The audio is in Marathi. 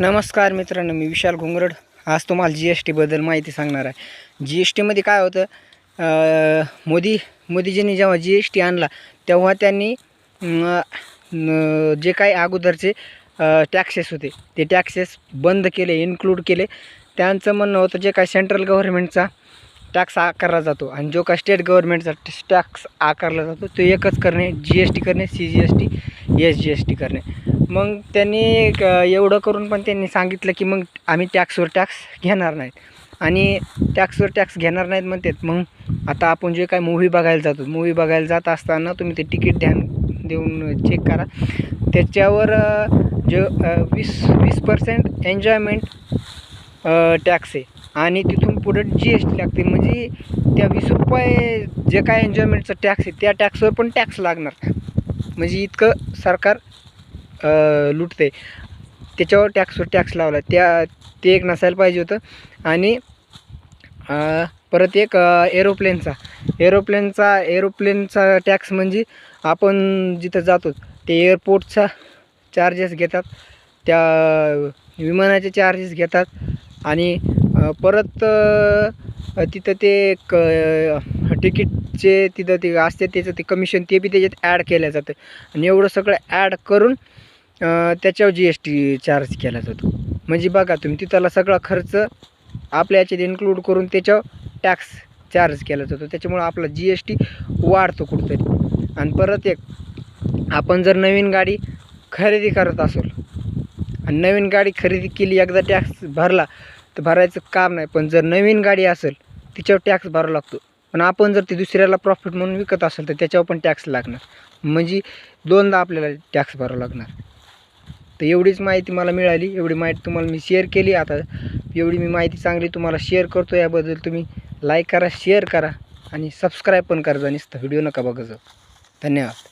नमस्कार मित्रांनो मी विशाल घुंगरड. आज तुम्हाला जी एस टीबद्दल माहिती सांगणार आहे. जी एस टीमध्ये काय होतं मोदी मोदीजींनी जेव्हा जी एस टी आणला तेव्हा त्यांनी जे काही अगोदरचे टॅक्सेस होते ते टॅक्सेस बंद केले इन्क्लूड केले. त्यांचं म्हणणं होतं जे काय सेंट्रल गव्हर्नमेंटचा टॅक्स आकारला जातो आणि जो काय स्टेट गव्हर्नमेंटचा टॅक्स आकारला जातो तो एकच करणे जी एस टी करणे C G S T S G S T करणे. मग त्यांनी क एवढं करून पण त्यांनी सांगितलं की मग आम्ही टॅक्सवर टॅक्स घेणार नाहीत. आणि टॅक्सवर टॅक्स घेणार नाहीत म्हणतात. मग आता आपण जे काय मूव्ही बघायला जातो मूव्ही बघायला जात असताना तुम्ही ते तिकीट ध्यान देऊन चेक करा. त्याच्यावर जे वीस वीस पर्सेंट एन्जॉयमेंट टॅक्स आहे. आणि तिथून पुढं जी एस टी लागते. म्हणजे त्या वीस रुपये जे काय एन्जॉयमेंटचा टॅक्स आहे त्या टॅक्सवर पण टॅक्स लागणार. म्हणजे इतकं सरकार लुटते. त्याच्यावर टॅक्सवर टॅक्स लावला. त्या ते एक नसायला पाहिजे होतं. आणि परत एक एरोप्लेनचा एरोप्लेनचा एरोप्लेनचा टॅक्स म्हणजे आपण जिथं जातो ते एअरपोर्टचा चार्जेस घेतात. त्या विमानाचे चार्जेस घेतात. आणि परत तिथं ते क तिकीटचे तिथं ते असते त्याचं ते कमिशन ते बी त्याच्यात ॲड केलं जातं. आणि एवढं सगळं ॲड करून त्याच्यावर जी एस टी चार्ज केला जातो. म्हणजे बघा तुम्ही तिथला सगळा खर्च आपल्या याच्यात इन्क्लूड करून त्याच्यावर टॅक्स चार्ज केला जातो. त्याच्यामुळं आपला जी एस टी वाढतो कुठंतरी. आणि परत एक आपण जर नवीन गाडी खरेदी करत असेल आणि नवीन गाडी खरेदी केली एकदा टॅक्स भरला तर भरायचं काम नाही. पण जर नवीन गाडी असेल तिच्यावर टॅक्स भरावा लागतो. पण आपण जर ती दुसऱ्याला प्रॉफिट म्हणून विकत असेल तर त्याच्यावर पण टॅक्स लागणार. म्हणजे दोनदा आपल्याला टॅक्स भरावा लागणार. तर एवढीच माहिती मला मिळाली. एवढी माहिती तुम्हाला मी शेअर केली. आता एवढी मी माहिती चांगली तुम्हाला शेअर करतो. याबद्दल तुम्ही लाईक करा शेअर करा आणि सबस्क्राईब पण करा. नुसतं व्हिडिओ नका बघा धन्यवाद.